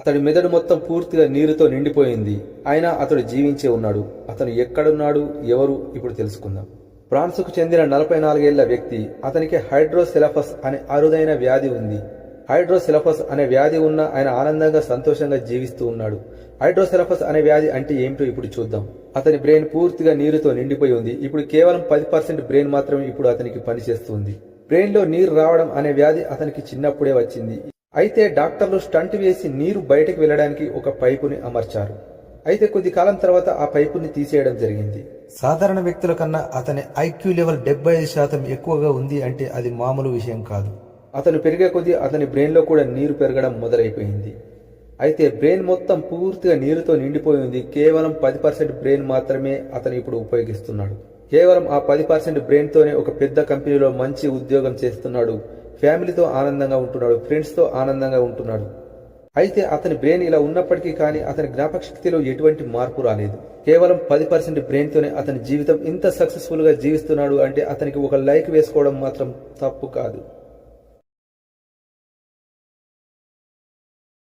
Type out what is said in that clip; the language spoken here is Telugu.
అతడి మెదడు మొత్తం పూర్తిగా నీరుతో నిండిపోయింది. అయినా అతడు జీవించే ఉన్నాడు. అతను ఎక్కడున్నాడు ఎవరు ఇప్పుడు తెలుసుకుందాం. ఫ్రాన్స్కు చెందిన నలభై నాలుగేళ్ళ వ్యక్తి. అతనికి హైడ్రోసెలఫస్ అనే అరుదైన వ్యాధి ఉంది. హైడ్రోసెలఫస్ అనే వ్యాధి ఉన్న ఆయన ఆనందంగా సంతోషంగా జీవిస్తూ ఉన్నాడు. హైడ్రోసెలఫస్ అనే వ్యాధి అంటే ఏమిటో ఇప్పుడు చూద్దాం. అతని బ్రెయిన్ పూర్తిగా నీరుతో నిండిపోయి ఉంది. ఇప్పుడు కేవలం పది పర్సెంట్ బ్రెయిన్ మాత్రమే ఇప్పుడు అతనికి పనిచేస్తుంది బ్రెయిన్లో నీరు రావడం అనే వ్యాధి అతనికి చిన్నప్పుడే వచ్చింది. అయితే డాక్టర్లు స్టంట్ వేసి నీరు బయటకు వెళ్ళడానికి ఒక పైపుని అమర్చారు. అయితే కొద్ది కాలం తర్వాత ఆ పైపుని తీసేయడం జరిగింది. సాధారణ వ్యక్తుల కన్నా అతని ఐక్యూ లెవెల్ డెబ్బై ఐదు శాతం ఎక్కువగా ఉంది అంటే అది మామూలు విషయం కాదు. అతను పెరిగే కొద్దీ అతని బ్రెయిన్లో కూడా నీరు పెరగడం మొదలైపోయింది. అయితే బ్రెయిన్ మొత్తం పూర్తిగా నీరుతో నిండిపోయి ఉంది. కేవలం పది పర్సెంట్ బ్రెయిన్ మాత్రమే అతను ఇప్పుడు ఉపయోగిస్తున్నాడు. కేవలం ఆ పది పర్సెంట్ బ్రెయిన్ తోనే ఒక పెద్ద కంపెనీలో మంచి ఉద్యోగం చేస్తున్నాడు ఫ్యామిలీతో ఆనందంగా ఉంటున్నాడు ఫ్రెండ్స్తో ఆనందంగా ఉంటున్నాడు. అయితే అతని బ్రెయిన్ ఇలా ఉన్నప్పటికీ కానీ అతని జ్ఞాపక శక్తిలో ఎటువంటి మార్పు రాలేదు. కేవలం పది పర్సెంట్ బ్రెయిన్తోనే అతని జీవితం ఇంత సక్సెస్ఫుల్గా జీవిస్తున్నాడు అంటే అతనికి ఒక లైక్ వేసుకోవడం మాత్రం తప్పు కాదు.